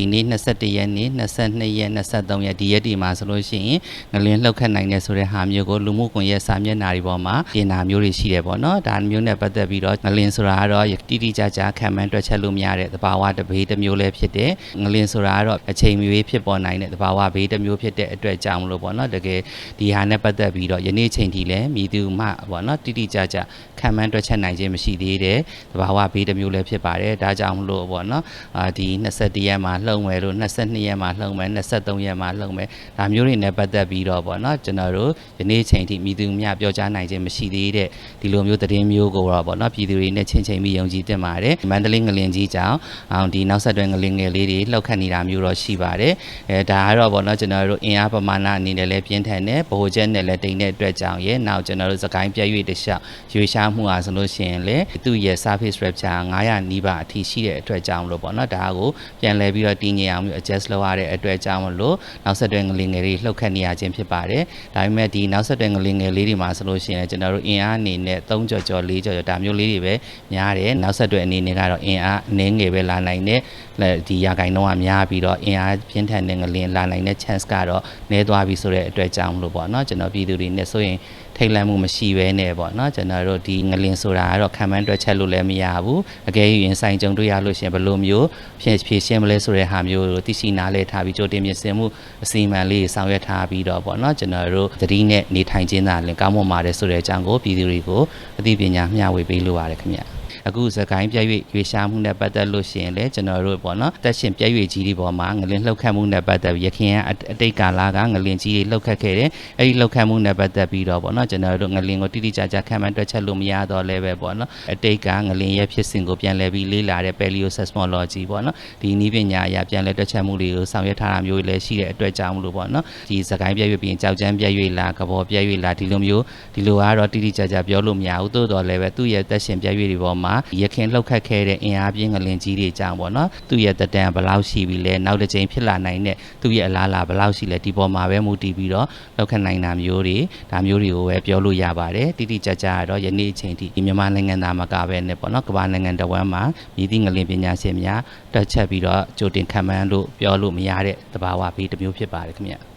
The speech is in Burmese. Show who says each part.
Speaker 1: ဒီနေ့21ရက်နေ့22ရက်23ရက်ဒီရက်ဒီမှာဆိုလို့ရှိရင်ငလင်းလှုပ်ခတ်နိုင်တယ်ဆိုတဲ့ဟာမျိုးကိုလူမှုကွန်ရက်စာမျက်နှာတွေပေါ်မှာပြင်တာမျိုးတွေရှိတယ်ပေါ့နော်ဒါမျိုးနဲ့ပတ်သက်ပြီးတော့ငလင်းဆိုတာကတော့တိတိကျကျခံမှန်းတွက်ချက်လို့မရတဲ့သဘာဝတစ်ဘေးတစ်မျိုးလည်းဖြစ်တယ်ငလင်းဆိုတာကတော့အချိန်မရွေးဖြစ်ပေါ်နိုင်တဲ့သဘာဝဘေးတစ်မျိုးဖြစ်တဲ့အတွက်ကြောင့်မလို့ပေါ့နော်တကယ်ဒီဟာနဲ့ပတ်သက်ပြီးတော့ယနေ့ချိန်ထိလည်းမြည်သူမှပေါ့နော်တိတိကျကျခံမှန်းတွက်ချက်နိုင်ခြင်းမရှိသေးတဲ့သဘာဝဘေးတစ်မျိုးလည်းဖြစ်ပါတယ်ဒါကြောင့်မလို့ပေါ့နော်အာဒီ21ရက်မှာလှုံမယ်လို့22ရက်မှာလှုံမယ်23ရက်မှာလှုံမယ်ဒါမျိုးတွေနဲ့ပတ်သက်ပြီးတော့ပေါ့နော်ကျွန်တော်တို့ယနေ့ချိန်ထိမြည်သူမြပြောကြားနိုင်ခြင်းမရှိသေးတဲ့ဒီလိုမျိုးသတင်းမျိုးကိုတော့ပေါ့နော်ပြည်သူတွေနဲ့ချင်းချင်းပြီးယုံကြည်တင်ပါတယ်မန္တလေးငလင်ကြီးကြောင့်အောင်ဒီနောက်ဆက်တွဲငလင်ငယ်လေးတွေလှုပ်ခတ်နေတာမျိုးတော့ရှိပါတယ်အဲဒါကတော့ပေါ့နော်ကျွန်တော်တို့အင်အားပမာဏအနေနဲ့လည်းပြင်းထန်တယ်ဗဟိုချက်နဲ့လည်းတိမ်တဲ့အတွက်ကြောင့်ရဲ့နောက်ကျွန်တော်တို့စကိုင်းပြည့်၍တခြားရွေရှားမှုအားဆိုလို့ရှိရင်လေသူ့ရဲ့ surface rapture 900နီးပါးအထိရှိတဲ့အတွက်ကြောင့်မလို့ပေါ့နော်ဒါကိုပြန်လဲပြီးတော့တည်ငြိမ်အောင်ပြီး adjust လုပ်ရတဲ့အတွက်ကြောင့်မလို့နောက်ဆက်တွဲငလင်ငယ်တွေလှုပ်ခတ်နေရခြင်းဖြစ်ပါတယ်ဒါပေမဲ့ဒီနောက်ဆက်တွဲငလင်ငယ်လေးတွေမှာဆိုလို့ရှိရင်ကျွန်တော်တို့အင်အားအနေနဲ့3ကြော်ကြော်4ကြော်ကြော်ဒါမျိုးလေးတွေပဲများတယ်နောက်ဆက်တွဲအနေနဲ့ကတော့အင်အားအနည်းငယ်ပဲလာနိုင်တဲ့ဒီရာဂိုင်နှုန်းကများပြီးတော့အင်အားပြင်းထန်တဲ့ငလင်လာနိုင်တဲ့ chance ကတော့နည်းသွားပြီဆိုတဲ့အတွက်ကြောင့်မလို့ပေါ့နော်ကျွန်တော်ပြည်သူတွေနဲ့ဆိုရင် ထိတ်လန့်မှုမရှိဘဲနဲ့ပေါ့နော်ကျွန်တော်တို့ဒီငလင်ဆိုတာကတော့ခံမှန်းတွက်ချက်လို့လည်းမရဘူးအကယ်၍ရင်ဆိုင်ကြုံတွေ့ရလို့ရှိရင်ဘယ်လိုမျိုးဖြစ်ဖြစ်ရှင်းမလဲဆိုတဲ့ဟာမျိုးကိုသိရှိနားလည်ထားပြီးကြိုတင်ပြင်ဆင်မှုအစီအမံလေးဆောင်ရွက်ထားပြီးတော့ပေါ့နော်ကျွန်တော်တို့သတိနဲ့နေထိုင်ခြင်းသာလင်ကောင်းမွန်ပါတယ်ဆိုတဲ့အကြောင်းကိုပြည်သူတွေကိုအသိပညာမျှဝေပေးလိုပါတယ်ခင်ဗျ အခုစကိုင်းပြည့်၍ရွေရှားမှုနဲ့ပတ်သက်လို့ရှိရင်လည်းကျွန်တော်တို့ပေါ့နော်တက်ရှင်ပြည့်၍ကြီးတွေပေါ်မှာငလင်လှုပ်ခတ်မှုနဲ့ပတ်သက်ပြီးရခင်ကအတိတ်ကာလကငလင်ကြီးတွေလှုပ်ခတ်ခဲ့တယ်အဲ့ဒီလှုပ်ခတ်မှုနဲ့ပတ်သက်ပြီးတော့ပေါ့နော်ကျွန်တော်တို့ငလင်ကိုတိတိကျကျခံမှန်းတွက်ချက်လို့မရတော့လည်းပဲပေါ့နော်အတိတ်ကငလင်ရဲ့ဖြစ်စဉ်ကိုပြန်လည်ပြီးလေ့လာတဲ့ paleoseismology ပေါ့နော်ဒီနည်းပညာအရာပြန်လည်တွက်ချက်မှုတွေကိုဆောင်ရွက်ထားတာမျိုးလည်းရှိတဲ့အတွက်ကြောင့်မလို့ပေါ့နော်ဒီစကိုင်းပြည့်၍ပြီးရင်ကြောက်ချမ်းပြည့်၍လာကဘောပြည့်၍လာဒီလိုမျိုးဒီလိုကတော့တိတိကျကျပြောလို့မရဘူးသို့တော်လည်းပဲသူ့ရဲ့တက်ရှင်ပြည့်၍တွေပေါ်မှာရခင်လှုပ်ခတ်ခဲ့တဲ့အင်အားပြင်းငလင်ကြီးတွေကြောင့်ပေါ့နော်သူ့ရဲ့တက်တန်ဘယ်လောက်ရှိပြီလဲနောက်တစ်ချိန်ဖြစ်လာနိုင်တဲ့သူ့ရဲ့အလားအလာဘယ်လောက်ရှိလဲဒီပေါ်မှာပဲမူတည်ပြီးတော့လှုပ်ခတ်နိုင်တာမျိုးတွေဒါမျိုးတွေကိုပဲပြောလို့ရပါတယ်တိတိကျကျကတော့ယနေ့အချိန်ထိဒီမြန်မာနိုင်ငံသားမကပဲနဲ့ပေါ့နော်ကမ္ဘာနိုင်ငံတစ်ဝန်းမှာမြည်သည့်ငလင်ပညာရှင်များတက်ချက်ပြီးတော့ကြိုတင်ခံမှန်းလို့ပြောလို့မရတဲ့သဘာဝဘေးတစ်မျိုးဖြစ်ပါတယ်ခင်ဗျ